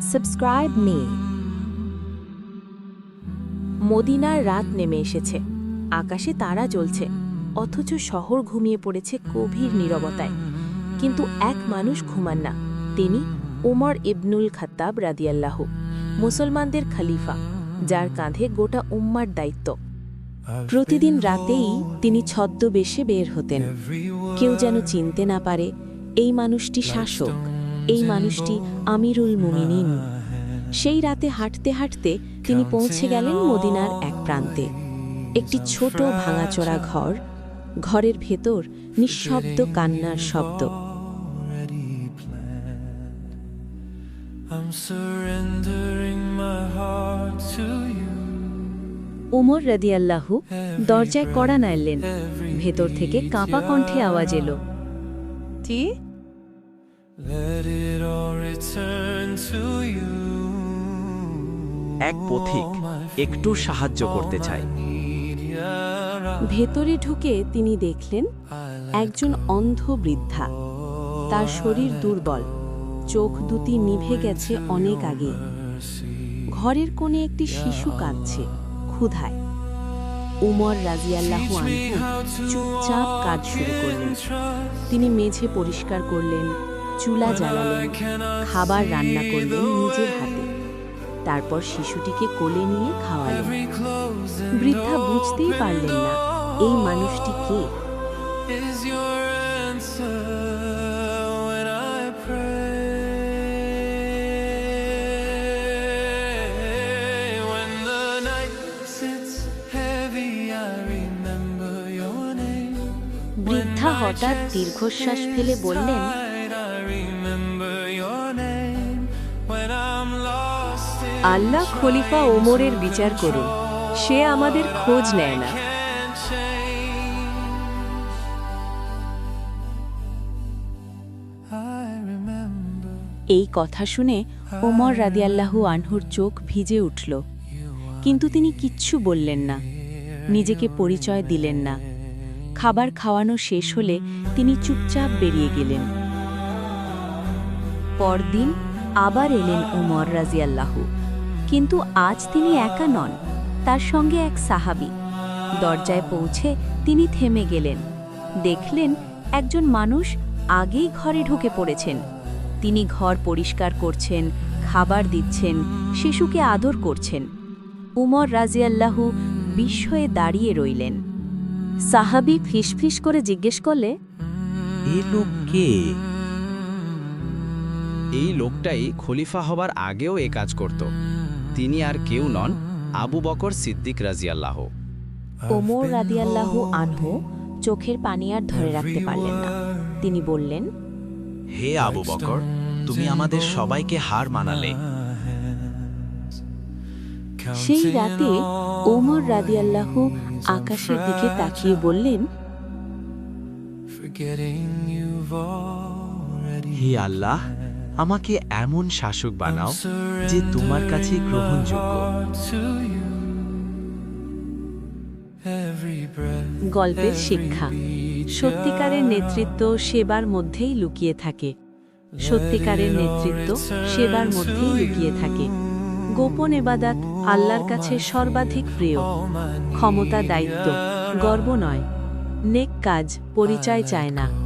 Subscribe me. মদিনার রাত নেমে এসেছে। আকাশে তারা জ্বলছে, অথচ শহর ঘুমিয়ে পড়েছে গভীর নীরবতায়। কিন্তু এক মানুষ ঘুমান না, তিনি ওমর ইবনুল খাত্তাব রাদিয়াল্লাহু। মুসলমানদের খালিফা, যার কাঁধে গোটা উম্মার দায়িত্ব। প্রতিদিন রাতেই তিনি ছদ্মবেশে বের হতেন। কেউ যেন চিনতে না পারে, এই মানুষটি শাসক। এই মানুষটি আমিরুল মুমিনিন। সেই রাতে হাঁটতে হাঁটতে তিনি পৌঁছে গেলেন মদিনার এক প্রান্তে। একটি ছোট ভাঙাচোরা ঘর। ঘরের ভেতর নিঃশব্দ কান্নার শব্দ. ওমর রাদিয়াল্লাহু দরজায় কড়া নাড়লেন। ভেতর থেকে কাঁপা কণ্ঠে আওয়াজ এলো। এক পথিক একটু সাহায্য করতে চায়। ভেতরে ঢুকে তিনি দেখলেন একজন অন্ধ বৃদ্ধা। তার শরীর দুর্বল। চোখ দুটি নিভে গেছে অনেক আগে। ঘরের কোণে একটি শিশু কাঁদছে ক্ষুধায়। উমর রাজিয়াল্লাহু আনহু চুপচাপ কাজ শুরু করলেন। তিনি মেঝে পরিষ্কার করলেন। চুলা জ্বালালেন, খাবার রান্না করলেন নিজের হাতে তারপর শিশুটিকে কোলে নিয়ে খাওয়ালেন বৃদ্ধা বুঝতেই পারলেন না, এই মানুষটি কে. বৃদ্ধা হঠাৎ দীর্ঘশ্বাস ফেলে বললেন আল্লাহ খলিফা ওমরের বিচার করুন। সে আমাদের খোঁজ নেয় না। এই কথা শুনে ওমর রাদিয়াল্লাহু আনহুর চোখ ভিজে উঠল। কিন্তু তিনি কিচ্ছু বললেন না। নিজেকে পরিচয় দিলেন না। খাবার খাওয়ানো শেষ হলে তিনি চুপচাপ বেরিয়ে গেলেন। পরদিন আবার এলেন ওমর রাজিয়াল্লাহু। কিন্তু আজ তিনি একা নন, তার সঙ্গে এক সাহাবী। দরজায় পৌঁছে তিনি থেমে গেলেন। দেখলেন একজন মানুষ আগেই ঘরে ঢুকে পড়েছেন। তিনি ঘর পরিষ্কার করছেন, খাবার দিচ্ছেন, শিশুকে আদর করছেন। উমর রাজিয়াল্লাহু বিস্ময়ে দাঁড়িয়ে রইলেন। সাহাবি ফিসফিস করে জিজ্ঞেস করলে এই এই লোকটাই খলিফা হবার আগেও এ কাজ করত। তিনি আর কেউ নন আবু বকর সিদ্দিক রাজিয়াল্লাহ। ওমর রাদিয়াল্লাহু আনহু চোখের পানি আর ধরে রাখতে পারলেন না। তিনি বললেন হে আবু বকর তুমি আমাদের সবাইকে হার মানালে। সেই রাতে ওমর রাদিয়াল্লাহু আকাশের দিকে তাকিয়ে বললেন হে আল্লাহ আমাকে এমন শাসক বানাও যে তোমার কাছে গ্রহণযোগ্য। গল্পের শিক্ষা। সত্যিকারের নেতৃত্ব সেবার মধ্যেই লুকিয়ে থাকে। সত্যিকারের নেতৃত্ব সেবার মধ্যেই লুকিয়ে থাকে। গোপন এবাদাত আল্লাহর কাছে সর্বাধিক প্রিয়। ক্ষমতা দায়িত্ব। গর্ব নয়। নেক কাজ পরিচয় চায় না।